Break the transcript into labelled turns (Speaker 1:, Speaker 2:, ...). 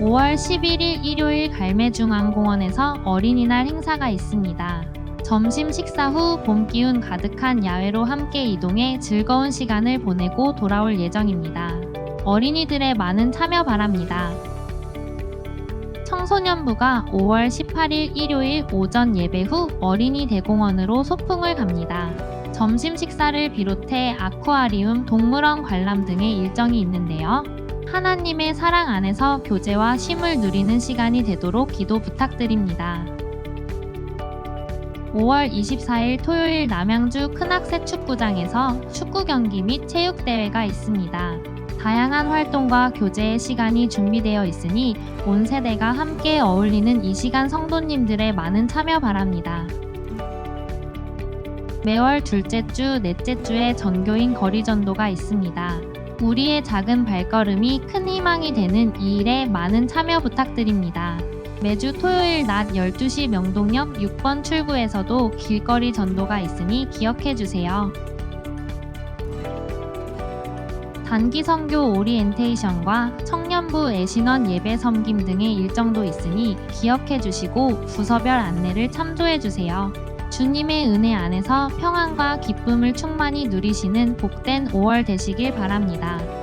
Speaker 1: 5월 11일 일요일 갈매중앙공원에서 어린이날 행사가 있습니다. 점심 식사 후 봄 기운 가득한 야외로 함께 이동해 즐거운 시간을 보내고 돌아올 예정입니다. 어린이들의 많은 참여 바랍니다. 청소년부가 5월 18일 일요일 오전 예배 후 어린이 대공원으로 소풍을 갑니다. 점심 식사를 비롯해 아쿠아리움, 동물원 관람 등의 일정이 있는데요. 하나님의 사랑 안에서 교제와 쉼을 누리는 시간이 되도록 기도 부탁드립니다. 5월 24일 토요일 남양주 큰학새 축구장에서 축구 경기 및 체육 대회가 있습니다. 다양한 활동과 교제의 시간이 준비되어 있으니 온 세대가 함께 어울리는 이 시간 성도님들의 많은 참여 바랍니다. 매월 둘째 주, 넷째 주에 전교인 거리 전도가 있습니다. 우리의 작은 발걸음이 큰 희망이 되는 이 일에 많은 참여 부탁드립니다. 매주 토요일 낮 12시 명동역 6번 출구에서도 길거리 전도가 있으니 기억해 주세요. 단기 선교 오리엔테이션과 청년부 애신원 예배 섬김 등의 일정도 있으니 기억해 주시고 부서별 안내를 참조해 주세요. 주님의 은혜 안에서 평안과 기쁨을 충만히 누리시는 복된 5월 되시길 바랍니다.